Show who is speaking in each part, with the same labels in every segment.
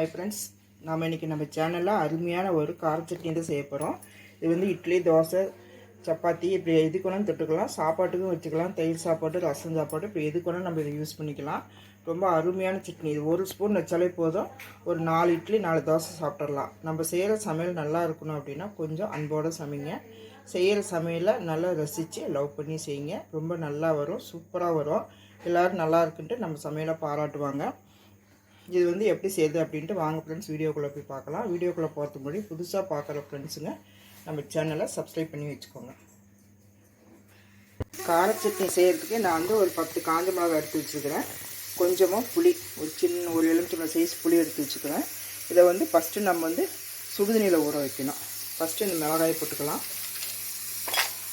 Speaker 1: Hi friends நாம் இன்றைக்கி நம்ம சேனலில் அருமையான ஒரு கார சட்னி தான் செய்ய போகிறோம் இது வந்து இட்லி தோசை சப்பாத்தி இப்படி எதுக்கு வேணாலும் தொட்டுக்கலாம். சாப்பாட்டுக்கும் வச்சுக்கலாம். தயிர் சாப்பாடு ரசம் சாப்பாடு இப்படி எதுக்கு வேணாலும் நம்ம இதை யூஸ் பண்ணிக்கலாம். ரொம்ப அருமையான சட்னி இது. ஒரு ஸ்பூன் வச்சாலே போதும். ஒரு நாலு இட்லி நாலு தோசை சாப்பிட்றலாம் நம்ம செய்கிற சமையல் நல்லா இருக்கணும் அப்படின்னா கொஞ்சம் அன்போடு சமைங்க. செய்கிற சமையலை நல்லா ரசித்து லவ் பண்ணி செய்யுங்க. ரொம்ப நல்லா வரும். சூப்பராக வரும். எல்லோரும் நல்லா இருக்குன்ட்டு நம்ம சமையலை பாராட்டுவாங்க. இது வந்து எப்படி செய்யுது அப்படின்ட்டு வாங்க ஃப்ரெண்ட்ஸ் வீடியோக்குள்ளே போய் பார்க்கலாம். வீடியோக்குள்ளே போகிறதுக்கு முன்னாடி புதுசாக பார்க்குற ஃப்ரெண்ட்ஸுங்க நம்ம சேனலை சப்ஸ்கிரைப் பண்ணி வச்சுக்கோங்க. கார சட்னி செய்கிறதுக்கு நான் வந்து ஒரு பத்து காஞ்ச மிளகா எடுத்து வச்சுருக்கிறேன். கொஞ்சமாக புளி ஒரு சின்ன ஒரு எலுமிச்சம்பழம் சைஸ் புளி எடுத்து வச்சுக்கிறேன். இதை வந்து ஃபஸ்ட்டு நம்ம வந்து சுடுதண்ணியில் ஊற வைக்கணும். ஃபஸ்ட்டு இந்த மிளகாயை போட்டுக்கலாம்.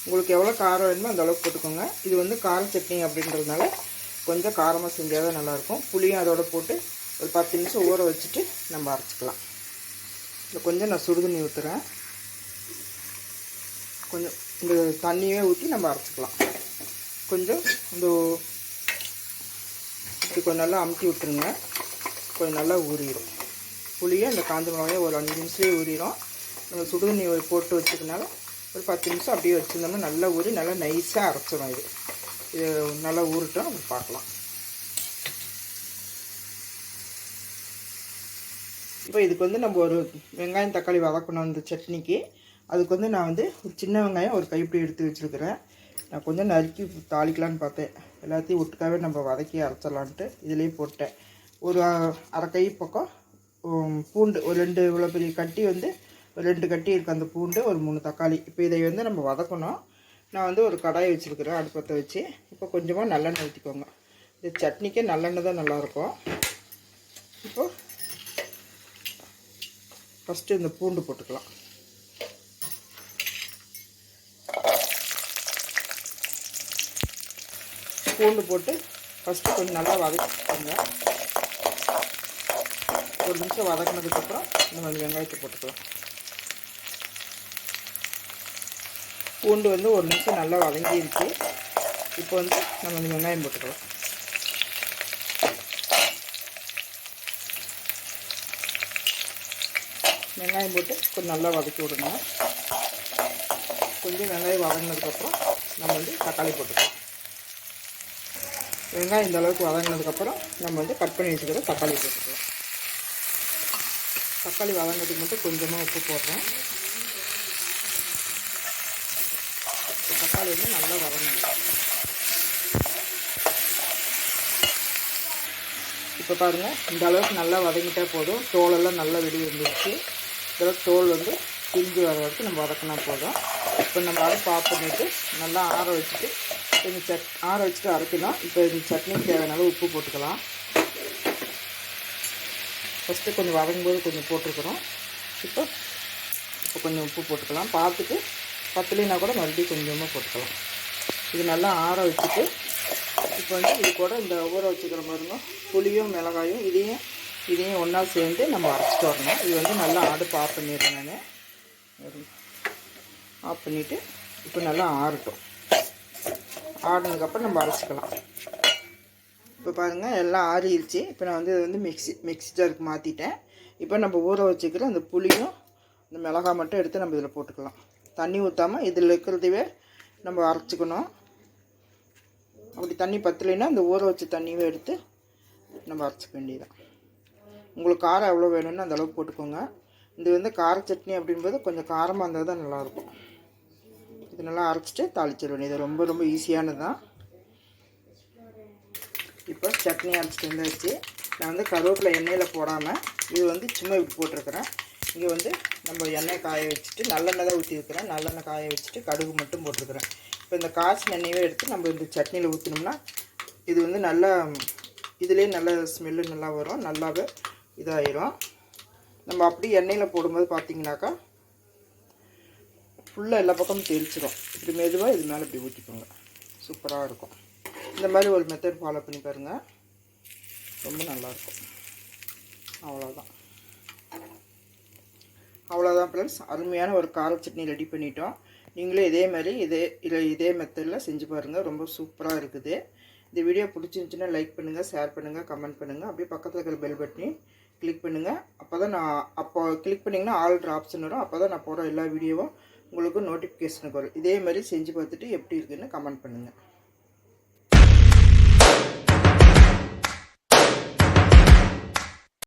Speaker 1: உங்களுக்கு எவ்வளோ காரம் வேணுமோ அந்த அளவுக்கு போட்டுக்கோங்க. இது வந்து கார சட்னி அப்படின்றதுனால கொஞ்சம் காரமாக செஞ்சால் தான் நல்லாயிருக்கும் புளியும் அதோடு போட்டு ஒரு பத்து நிமிஷம் ஊற வச்சுட்டு நம்ம அரைச்சிக்கலாம். இதில் கொஞ்சம் நான் சுடுதண்ணி ஊற்றுறேன் கொஞ்சம் இந்த தண்ணியே ஊற்றி நம்ம அரைச்சிக்கலாம். கொஞ்சம் இந்த இப்படி கொஞ்சம் நல்லா அமுக்கி விட்டுருங்க. கொஞ்சம் நல்லா ஊறிடும். புளியை அந்த காஞ்ச மிளகாயை ஒரு அஞ்சு நிமிஷத்துலேயே ஊறிடும். நம்ம சுடுதண்ணி போட்டு வச்சுக்கனால ஒரு பத்து நிமிஷம் அப்படியே வச்சுருந்தோம்னா நல்லா ஊறி நல்லா நைஸாக அரைச்சிடும் இது. இது நல்லா ஊறட்டும் நம்ம பார்க்கலாம். இப்போ இதுக்கு வந்து நம்ம ஒரு வெங்காயம் தக்காளி வதக்கணும் இந்த சட்னிக்கு. அதுக்கு வந்து நான் வந்து ஒரு சின்ன வெங்காயம் ஒரு கைப்பிடி எடுத்து வச்சுருக்கிறேன். நான் கொஞ்சம் நறுக்கி தாளிக்கலான்னு பார்த்தேன். எல்லாத்தையும் ஒட்டுக்காவே நம்ம வதக்கி அரைச்சிடலான்ட்டு இதுலேயே போட்டேன். ஒரு அரை கை பக்கம் பூண்டு ஒரு ரெண்டு இவ்வளோ பெரிய கட்டி வந்து ஒரு ரெண்டு கட்டி இருக்குது அந்த பூண்டு ஒரு மூணு தக்காளி. இப்போ இதை வந்து நம்ம வதக்கணும். நான் வந்து ஒரு கடாயை வச்சுருக்கிறேன் அடுப்பத்தை வச்சு. இப்போ கொஞ்சமாக நல்லெண்ணெய் ஊற்றிக்கோங்க இந்த சட்னிக்கே நல்லெண்ணெய் தான் நல்லாயிருக்கும். இப்போது ஃபஸ்ட்டு இந்த பூண்டு போட்டுக்கலாம். பூண்டு போட்டு ஃபஸ்ட்டு கொஞ்சம் நல்லா வதக்கிக்கோங்க ஒரு நிமிஷம் வதக்கினதுக்கப்புறம் நம்ம அந்த வெங்காயத்தை போட்டுக்கலாம். பூண்டு வந்து ஒரு நிமிஷம் நல்லா வதங்கிருச்சு. இப்போ வந்து நம்ம அந்த வெங்காயம் போட்டுக்கலாம். வெங்காயம் போட்டு கொஞ்சம் நல்லா வதக்கி விடுங்க. கொஞ்சம் வெங்காயம் வதங்கினதுக்கப்புறம் நம்ம வந்து தக்காளி போட்டுக்கலாம். வெங்காயம் இந்த அளவுக்கு வதங்கினதுக்கப்புறம் நம்ம வந்து கட் பண்ணி வச்சுக்கிற தக்காளி போட்டுக்கலாம். தக்காளி வதங்கிறதுக்கு மட்டும் கொஞ்சமாக உப்பு போடுறோம் தக்காளி வந்து நல்லா வதங்கணும். இப்போ பாருங்கள் இந்த அளவுக்கு நல்லா வதங்கிட்டா போதும். தோலெல்லாம் நல்லா வெடி வந்துருச்சு இதெல்லாம் தோல் வந்து பிரிஞ்சு வர வரைக்கும் நம்ம வதக்கினா போதும். இப்போ நம்ம அதை பார்த்துட்டு பண்ணிவிட்டு நல்லா ஆற வச்சுட்டு கொஞ்சம் சட் ஆற வச்சுட்டு அரைக்கணும். இப்போ இந்த சட்னிக்கு தேவையான உப்பு போட்டுக்கலாம். ஃபஸ்ட்டு கொஞ்சம் வதங்கும்போது கொஞ்சம் போட்டிருக்கிறோம் இப்போ இப்போ கொஞ்சம் உப்பு போட்டுக்கலாம். பார்த்துட்டு பத்துலினா கூட மறுபடியும் கொஞ்சமாக போட்டுக்கலாம். இது நல்லா ஆற வச்சுட்டு இப்போ வந்து இது கூட இந்த ஊற வச்சுக்கிற பாருங்க புளியும் மிளகாயும் இதையும் இதையும் ஒன்றா சேர்ந்து நம்ம அரைச்சிட்டு வரணும். இது வந்து நல்லா அடுப்பு ஆஃப் பண்ணிடுறேன் நான். ஆஃப் பண்ணிவிட்டு இப்போ நல்லா ஆறட்டும். ஆடினதுக்கப்புறம் நம்ம அரைச்சிக்கலாம். இப்போ பாருங்கள் எல்லாம் ஆறிடுச்சு. இப்போ நான் வந்து இது வந்து மிக்சி மிக்சி ஜாருக்கு மாற்றிட்டேன் இப்போ நம்ம ஊற வச்சுக்கிற அந்த புளியும் இந்த மிளகா மட்டும் எடுத்து நம்ம இதில் போட்டுக்கலாம். தண்ணி ஊற்றாமல் இதில் இருக்கிறதவே நம்ம அரைச்சிக்கணும். அப்படி தண்ணி பத்தலைன்னா அந்த ஊற வச்ச தண்ணியை எடுத்து நம்ம அரைச்சிக்க வேண்டியதான் உங்களுக்கு காரம் எவ்வளோ வேணும்னு அந்த அளவுக்கு போட்டுக்கோங்க. இது வந்து கார சட்னி அப்படின்போது கொஞ்சம் காரமாக இருந்தால் தான் நல்லாயிருக்கும். இது நல்லா அரைச்சிட்டு தாளிச்சிடுவேன் இது ரொம்ப ரொம்ப ஈஸியானது தான் இப்போ சட்னி அரைச்சிட்டு வந்தாச்சு. நான் வந்து கருவேப்பிலை எண்ணெயில் போடாமல் இது வந்து சும்மா இப்படி போட்டிருக்கிறேன். இங்கே வந்து நம்ம எண்ணெய் காய வச்சுட்டு நல்லெண்ணெய் தான் ஊற்றிருக்கிறேன் நல்லெண்ணெய் காய வச்சுட்டு கடுகு மட்டும் போட்டிருக்கிறேன். இப்போ இந்த காய்ச்சி எண்ணெயவே எடுத்து நம்ம இந்த சட்னியில் ஊற்றினோம்னா இது வந்து நல்லா இதுலேயே நல்ல ஸ்மெல்லு நல்லா வரும். நல்லாவே இதாயிரும். நம்ம அப்படி எண்ணெயில் போடும்போது பார்த்தீங்கன்னாக்கா ஃபுல்லாக எல்லா பக்கமும் தெரிச்சிடும் இப்படி மெதுவாக இது மேலே இப்படி ஊற்றிக்கோங்க சூப்பராக இருக்கும். இந்த மாதிரி ஒரு மெத்தட் ஃபாலோ பண்ணி பாருங்கள் ரொம்ப நல்லாயிருக்கும் அவ்வளோதான் அவ்வளோதான் ஃப்ரெண்ட்ஸ் அருமையான ஒரு கார சட்னி ரெடி பண்ணிட்டோம். நீங்களே இதே மாதிரி இதே இல்லை இதே மெத்தடில் செஞ்சு பாருங்கள் ரொம்ப சூப்பராக இருக்குது. இந்த வீடியோ பிடிச்சிருந்துச்சுன்னா லைக் பண்ணுங்கள் ஷேர் பண்ணுங்கள் கமெண்ட் பண்ணுங்கள் அப்படியே பக்கத்தில் இருக்கிற பெல் பட்டனையும் கிளிக் பண்ணுங்கள் அப்போ தான் நான் அப்போ கிளிக் பண்ணிங்கன்னா ஆல்ட்ரு ஆப்ஷன் வரும். அப்போ தான் நான் போகிற எல்லா வீடியோவும் உங்களுக்கு நோட்டிஃபிகேஷனுக்கு வரும். இதே மாதிரி செஞ்சு பார்த்துட்டு எப்படி இருக்குதுன்னு கமெண்ட் பண்ணுங்கள்